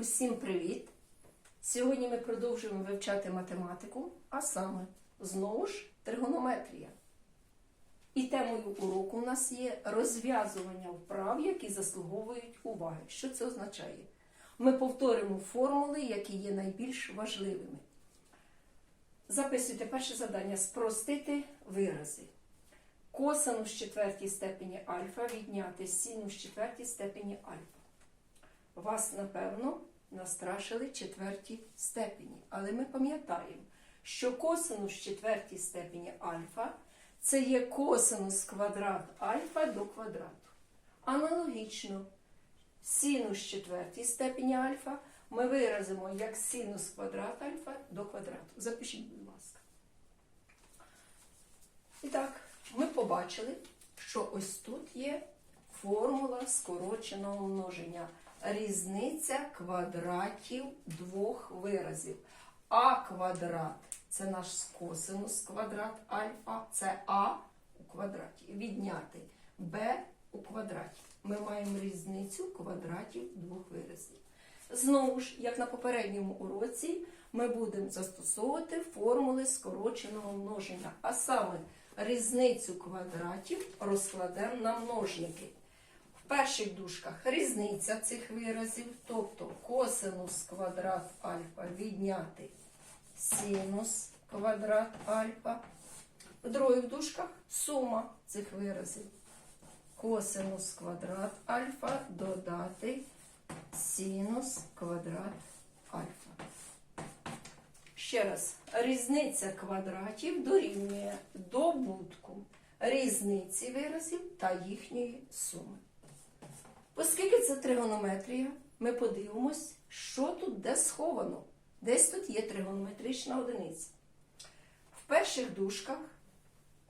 Усім привіт! Сьогодні ми продовжуємо вивчати математику, а саме знову ж тригонометрія. І темою уроку у нас є розв'язування вправ, які заслуговують уваги. Що це означає? Ми повторимо формули, які є найбільш важливими. Записуйте перше завдання спростити вирази. Косинус четвертій степені альфа відняти синус четвертій степені альфа. Вас, напевно, настрашили четвертій степені. Але ми пам'ятаємо, що косинус четвертій степені альфа це є косинус квадрат альфа до квадрату. Аналогічно, синус четвертій степені альфа ми виразимо як синус квадрат альфа до квадрату. Запишіть, будь ласка. І так, ми побачили, що ось тут є формула скороченого множення. Різниця квадратів двох виразів. А квадрат це наш косинус квадрат альфа, це А у квадраті. Відняти Б у квадраті. Ми маємо різницю квадратів двох виразів. Знову ж, як на попередньому уроці, ми будемо застосовувати формули скороченого множення, а саме різницю квадратів розкладемо на множники. Перших дужках різниця цих виразів, тобто косинус квадрат альфа відняти синус квадрат альфа. В других дужках сума цих виразів. Косинус квадрат альфа додати синус квадрат альфа. Ще раз, різниця квадратів дорівнює добутку різниці виразів та їхньої суми. Оскільки це тригонометрія, ми подивимось, що тут де сховано. Десь тут є тригонометрична одиниця. В перших дужках,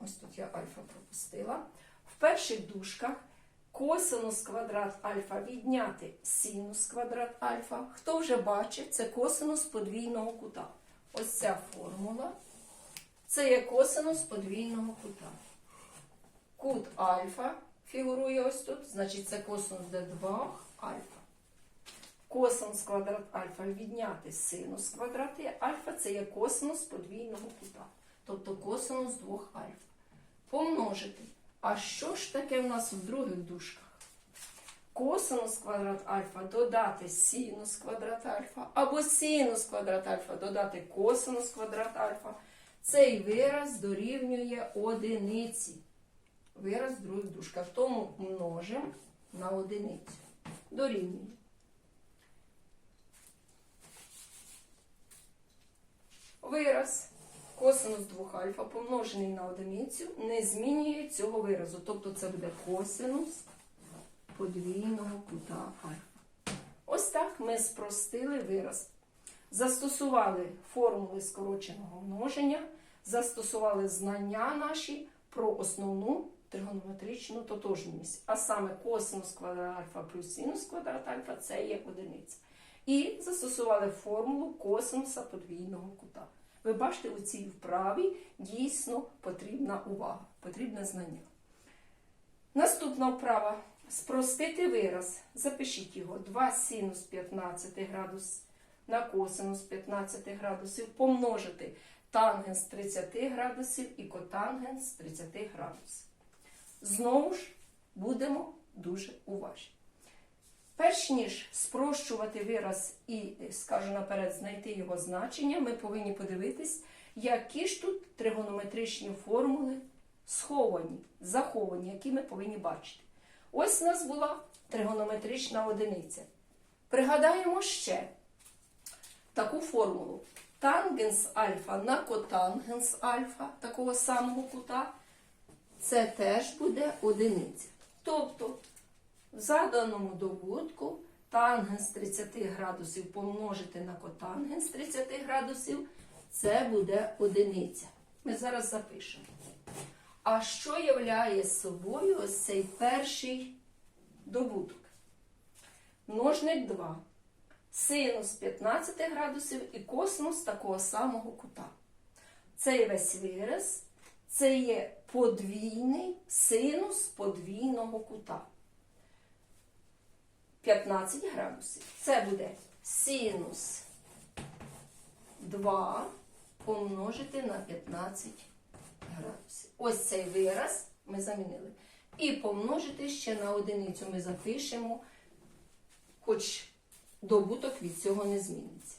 ось тут я альфа пропустила, в перших дужках косинус квадрат альфа відняти синус квадрат альфа. Хто вже бачив, це косинус подвійного кута. Ось ця формула. Це є косинус подвійного кута. Кут альфа фігурує ось тут, значить це косинус d2 альфа. Косинус квадрат альфа відняти синус квадрат альфа це є косинус подвійного кута. Тобто косинус двох альфа. Помножити. А що ж таке в нас в других дужках? Косинус квадрат альфа додати синус квадрат альфа, або синус квадрат альфа додати косинус квадрат альфа. Цей вираз дорівнює одиниці. Вираз в других дужках. Тому множимо на одиницю. Дорівнює. Вираз косинус 2 альфа помножений на одиницю не змінює цього виразу. Тобто це буде косинус подвійного кута альфа. Ось так ми спростили вираз. Застосували формули скороченого множення, застосували знання наші про основну тригонометричну тотожність. А саме косинус квадрат альфа плюс синус квадрат альфа це є одиниця. І застосували формулу косинуса подвійного кута. Ви бачите, у цій вправі дійсно потрібна увага, потрібне знання. Наступна вправа. Спростити вираз. Запишіть його. 2 синус 15 градус на косинус 15 градусів помножити тангенс 30 градусів і котангенс 30 градусів. Знову ж будемо дуже уважні. Перш ніж спрощувати вираз і, скажу наперед, знайти його значення, ми повинні подивитись, які ж тут тригонометричні формули сховані, заховані, які ми повинні бачити. Ось у нас була тригонометрична одиниця. Пригадаємо ще таку формулу. Тангенс альфа на котангенс альфа такого самого кута, це теж буде одиниця. Тобто, в заданому добутку тангенс 30 градусів помножити на котангенс 30 градусів, це буде одиниця. Ми зараз запишемо. А що являє собою ось цей перший добуток? Множник 2. Синус 15 градусів і косинус такого самого кута. Цей весь вираз це є подвійний синус подвійного кута. 15 градусів. Це буде синус 2 помножити на 15 градусів. Ось цей вираз ми замінили. І помножити ще на одиницю ми запишемо, хоч добуток від цього не зміниться.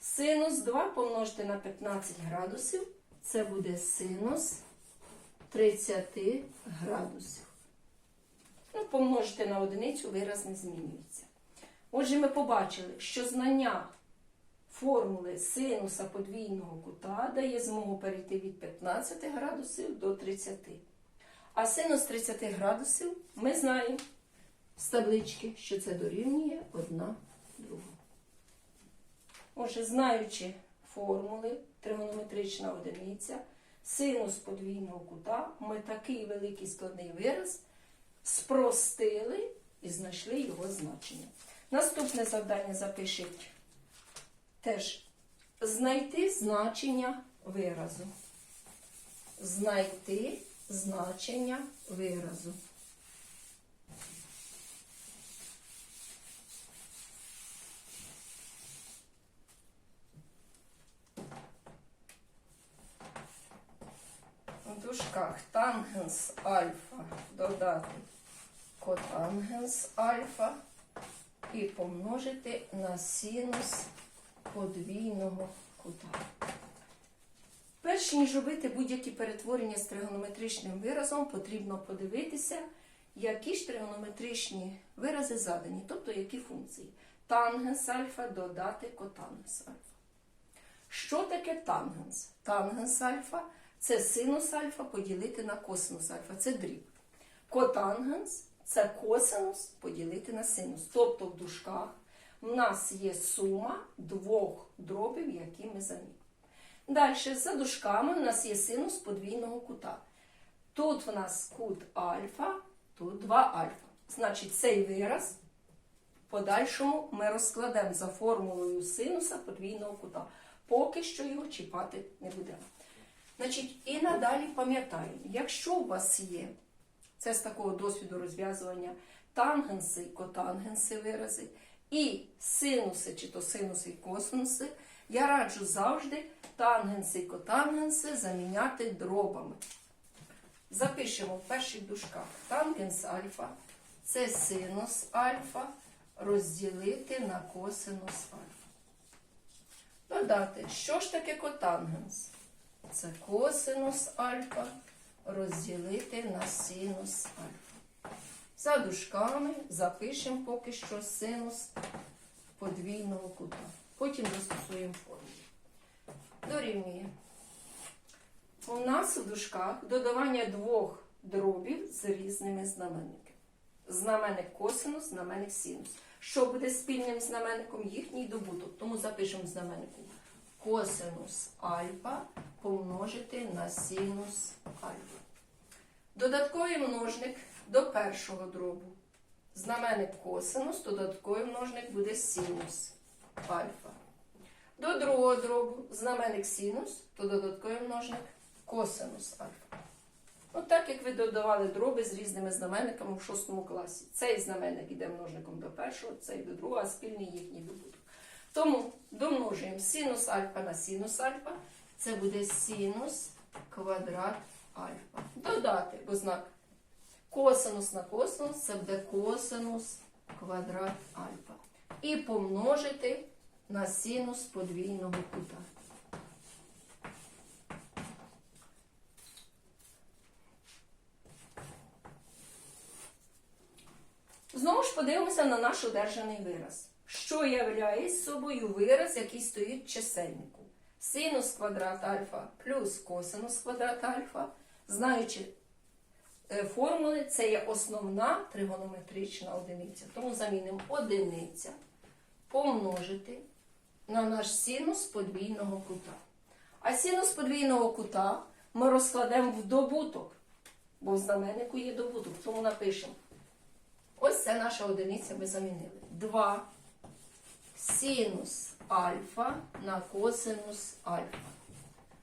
Синус 2 помножити на 15 градусів. Це буде синус 30 градусів. Ну, помножити на одиницю вираз не змінюється. Отже, ми побачили, що знання формули синуса подвійного кута дає змогу перейти від 15 градусів до 30. А синус 30 градусів ми знаємо з таблички, що це дорівнює одна другу. Отже, знаючи формули тригонометрична одиниця, синус подвійного кута, ми такий великий складний вираз спростили і знайшли його значення. Наступне завдання запишіть теж знайти значення виразу. Знайти значення виразу. В дужках тангенс альфа додати котангенс альфа і помножити на синус подвійного кута. Перш ніж робити будь-які перетворення з тригонометричним виразом, потрібно подивитися, які ж тригонометричні вирази задані, тобто які функції. Тангенс альфа додати котангенс альфа. Що таке тангенс? Тангенс альфа це синус альфа поділити на косинус альфа. Це дріб. Котангенс це косинус поділити на синус. Тобто в дужках у нас є сума двох дробів, які ми замінимо. Далі, за дужками у нас є синус подвійного кута. Тут в нас кут альфа, тут 2 альфа. Значить, цей вираз в подальшому ми розкладемо за формулою синуса подвійного кута. Поки що його чіпати не будемо. Значить, і надалі пам'ятаємо, якщо у вас є, це з такого досвіду розв'язування, тангенси і котангенси вирази, і синуси, чи то синуси і косинуси, я раджу завжди тангенси і котангенси заміняти дробами. Запишемо в перших дужках тангенс альфа, це синус альфа розділити на косинус альфа. Додати, що ж таке котангенс? Це косинус альфа розділити на синус альфа. За дужками запишемо поки що синус подвійного кута. Потім застосуємо формулу. Дорівнює. У нас у дужках додавання двох дробів з різними знаменниками. Знаменник косинус, знаменник синус. Що буде спільним знаменником їхній добуток? Тому запишемо в знаменнику косинус альфа помножити на синус альфа. Додатковий множник до першого дробу. Знаменник косинус, додатковий множник буде синус альфа. До другого дробу знаменник синус, то додатковий множник косинус альфа. Ну, так як ви додавали дроби з різними знаменниками в шостому класі. Цей знаменник іде множником до першого, цей до другого, а спільний їхній добуток. Тому домножуємо синус альфа на синус альфа. Це буде синус квадрат альфа. Додати, бо знак косинус на косинус, це буде косинус квадрат альфа. І помножити на синус подвійного кута. Знову ж подивимося на наш одержаний вираз. Що являє собою вираз, який стоїть чисельнику? Синус квадрат альфа плюс косинус квадрат альфа. Знаючи е, формули, це є основна тригонометрична одиниця. Тому замінимо одиниця помножити на наш синус подвійного кута. А синус подвійного кута ми розкладемо в добуток, бо в знаменнику є добуток, тому напишемо. Ось це наша одиниця ми замінили. 2 синус альфа на косинус альфа.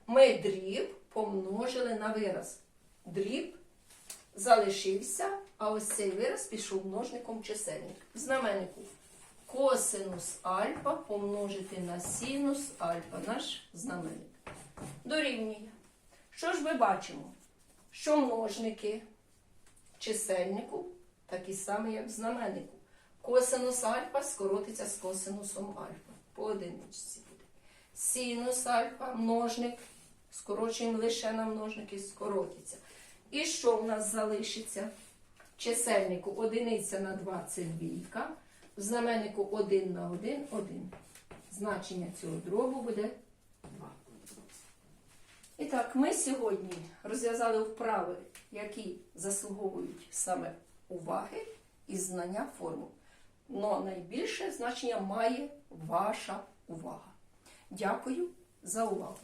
Ми дріб помножили на вираз. Дріб залишився, а ось цей вираз пішов множником чисельник. В знаменнику косинус альфа помножити на синус альфа, наш знаменник. Дорівнює. Що ж ми бачимо? Що множники чисельнику такі самі, як в знаменнику. Косинус альфа скоротиться з косинусом альфа. По одиничці буде. Синус альфа, множник, скорочуємо лише на множники, скоротиться. І що в нас залишиться? Чисельнику одиниця на 20 двійка, в знаменнику 1 на 1 1. Значення цього дробу буде 2. І так, ми сьогодні розв'язали вправи, які заслуговують саме уваги і знання формул. Но найбільше значення має ваша увага. Дякую за увагу.